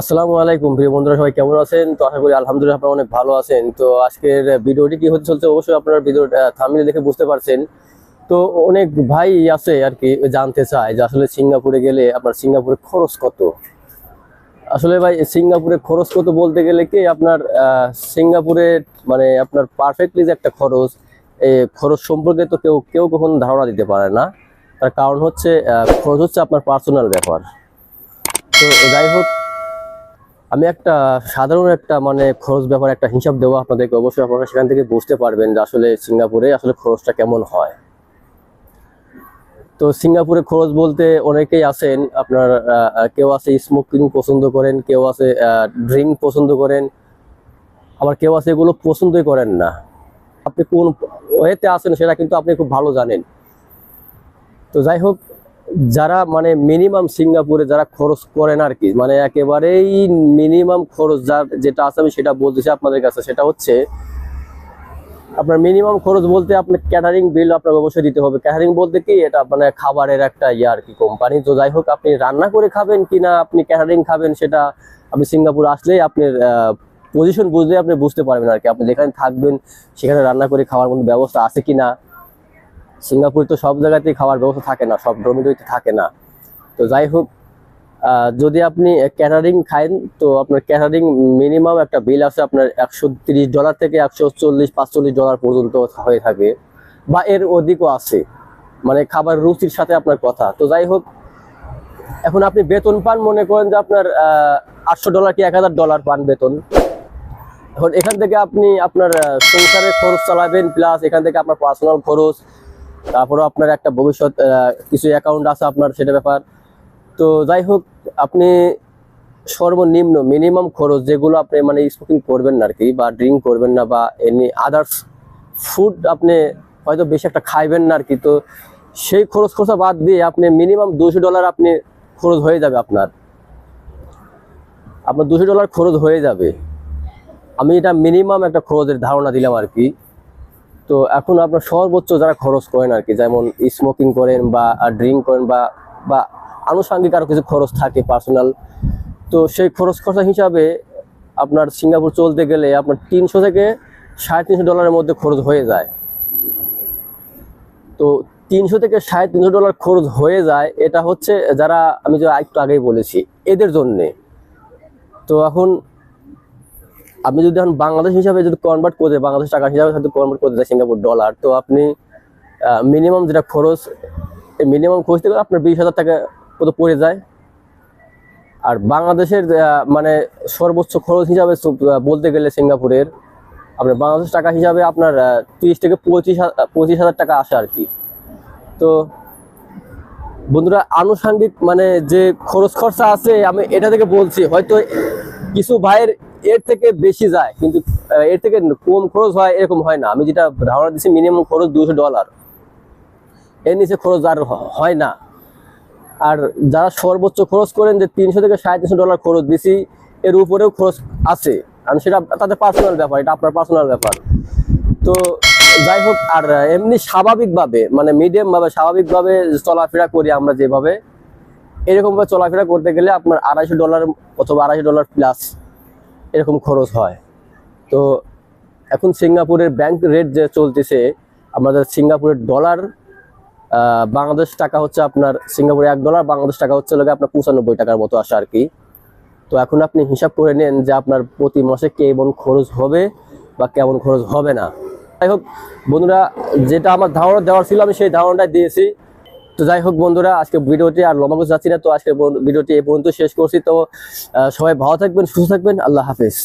আসসালামু আলাইকুম প্রিয় বন্ধুরা, সবাই কেমন আছেন? তো আশা করি আলহামদুলিল্লাহ আপনারা অনেক ভালো আছেন। তো আজকের ভিডিওটি কি হতে চলছে অবশ্যই আপনারা ভিডিওটা থামিলে দেখে বুঝতে পারছেন। তো অনেক ভাই আছে আর কি, জানতে চায় যে আসলে সিঙ্গাপুরে গেলে আপনার সিঙ্গাপুরে খরচ কত? আসলে ভাই সিঙ্গাপুরে খরচ কত বলতে গেলে কি, আপনার সিঙ্গাপুরে মানে আপনার পারফেক্টলি যে একটা খরচ এই খরচ সম্পর্কে তো কেউ কেউ কখনো ধারণা দিতে পারে না। তার কারণ হচ্ছে খরচ হচ্ছে আপনার পার্সোনাল ব্যাপার। তো যাই হোক আমি একটা সাধারণ একটা মানে খরচ ব্যাপারে একটা হিসাব দেবো আপনাদেরকে। অবশ্যই আপনারা সেখান থেকে বুঝতে পারবেন যে আসলে সিঙ্গাপুরে আসলে খরচটা কেমন হয়। তো সিঙ্গাপুরে খরচ বলতে অনেকেই আছেন, আপনার কেউ আছে স্মোকিং পছন্দ করেন, কেউ আছে ড্রিঙ্ক পছন্দ করেন। আবার কেউ আছে এগুলো পছন্দই করেন না। আপনি কোন ওয়েতে আছেন সেটা কিন্তু আপনি খুব ভালো জানেন। তো যাই হোক যারা মানে মিনিমাম সিঙ্গাপুরে যারা খরচ করেন আর কি মানে একেবারেই মিনিমাম খরচ যার যেটা আছে আমি সেটা বলতেছি আপনাদের কাছে, সেটা হচ্ছে আপনার মিনিমাম খরচ বলতে আপনার ক্যাটারিং বিল আপনাকে অবশ্যই দিতে হবে। ক্যাটারিং বলতে কি, এটা মানে খাবারের একটা ইয়ে আর কি কোম্পানি তো যাই হোক, আপনি রান্না করে খাবেন কিনা, আপনি ক্যাটারিং খাবেন সেটা আপনি সিঙ্গাপুর আসলেই আপনার পজিশন বুঝলে আপনি বুঝতে পারবেন আর কি। আপনি যেখানে থাকবেন, সেখানে রান্না করে খাওয়ার মতো ব্যবস্থা আছে কিনা সিঙ্গাপুরে তো সব জায়গাতেই খাওয়ার ব্যবস্থা থাকে না, সব ডোমিটোরিতে থাকে না। তো যাই হোক যদি আপনি ক্যাটারিং খান, তো আপনার ক্যাটারিং মিনিমাম একটা বিল আছে আপনার একশো ডলার থেকে একশো চল্লিশ, পাঁচচল্লিশ ডলার পর্যন্ত হয়ে থাকে। বা এর অধিকও আছে। মানে খাবার রুচির সাথে আপনার কথা। তো যাই হোক, এখন আপনি বেতন পান, মনে করেন যে আপনার আটশো ডলার কি এক হাজার ডলার পান বেতন। এখন এখান থেকে আপনি আপনার সংসারের খরচ চালাবেন প্লাস এখান থেকে আপনার পার্সোনাল খরচ তারপরে আপনার একটা ভবিষ্যৎ কিছু অ্যাকাউন্ট আছে আপনার, সেটা ব্যাপার। তো যাই হোক, আপনি সর্বনিম্ন মিনিমাম খরচ যেগুলো আপনি মানে স্মোকিং করবেন না আর কি বা ড্রিঙ্ক করবেন না, বা এমনি আদার্স ফুড আপনি হয়তো বেশি একটা খাইবেন না আর কি তো সেই খরচ খরচা বাদ দিয়ে আপনি মিনিমাম দুশো ডলার আপনি খরচ হয়ে যাবে আপনার। আপনার দুশো ডলার খরচ হয়ে যাবে। আমি এটা মিনিমাম একটা খরচের ধারণা দিলাম আর কি তো এখন আপনার সর্বোচ্চ যারা খরচ করেন আর কি, যেমন স্মোকিং করেন বা ড্রিঙ্ক করেন বা বা আনুষঙ্গিক আরও কিছু খরচ থাকে পার্সোনাল তো সেই খরচ খরচা হিসাবে আপনার সিঙ্গাপুর চলতে গেলে আপনার তিনশো থেকে সাড়ে তিনশো ডলারের মধ্যে খরচ হয়ে যায়। তো তিনশো থেকে সাড়ে তিনশো ডলার খরচ হয়ে যায়, এটা হচ্ছে যারা, আমি যে একটু আগেই বলেছি, এদের জন্যে। তো এখন আপনি যদি এখন বাংলাদেশ হিসাবে যদি কনভার্ট করে বাংলাদেশ টাকা হিসাবে যদি কনভার্ট করতে চাই সিঙ্গাপুর ডলার তো আপনি মিনিমাম যেটা খরচ মিনিমাম খরচ থেকে আপনার বিশ হাজার টাকা কত পড়ে যায়। আর বাংলাদেশের মানে সর্বোচ্চ খরচ হিসাবে বলতে গেলে সিঙ্গাপুরের আপনার বাংলাদেশ টাকা হিসাবে আপনার তিরিশ থেকে পঁচিশ পঁচিশ হাজার টাকা আসে আর কি। তো বন্ধুরা, আনুষঙ্গিক মানে যে খরচ খরচা আছে, আমি এটা থেকে বলছি, হয়তো কিছু ভাইয়ের এর থেকে বেশি যায়, কিন্তু এর থেকে কম খরচ হয় এরকম হয় না। আমি যেটা ধারণা দিচ্ছি মিনিমাম খরচ দুশো ডলার এর নিচে খরচ আর হয় না। আর যারা সর্বোচ্চ খরচ করেন যে তিনশো থেকে সাড়ে তিনশো ডলার খরচ বেশি, এর উপরেও খরচ আছে। কারণ সেটা তাদের পার্সোনাল ব্যাপার, এটা আপনার পার্সোনাল ব্যাপার। তো যাই হোক, আর এমনি স্বাভাবিকভাবে মানে মিডিয়াম ভাবে স্বাভাবিকভাবে চলাফেরা করি আমরা যেভাবে এরকম ভাবে চলাফেরা করতে গেলে আপনার আড়াইশো ডলার অথবা আড়াইশো ডলার প্লাস এরকম খরচ হয়। তো এখন সিঙ্গাপুরের ব্যাংক রেট যে চলতেছে, আমাদের সিঙ্গাপুরের ডলার বাংলাদেশ টাকা হচ্ছে আপনার, সিঙ্গাপুরে এক ডলার বাংলাদেশ টাকা হচ্ছে লোকে আপনার পঁচানব্বই টাকার মতো আসে আর কি তো এখন আপনি হিসাব করে নেন যে আপনার প্রতি মাসে কেমন খরচ হবে বা কেমন খরচ হবে না। যাই হোক, বন্ধুরা, যেটা আমার ধারণা দেওয়ার ছিল, আমি সেই ধারণাটা দিয়েছি। তো যাই হোক বন্ধুরা আজকে ভিডিওটি আর লম্বা যাচ্ছি না, তো আজকে ভিডিওটি এই পর্যন্ত শেষ করছি। তো সবাই ভালো থাকবেন, সুস্থ থাকবেন, আল্লাহ হাফেজ।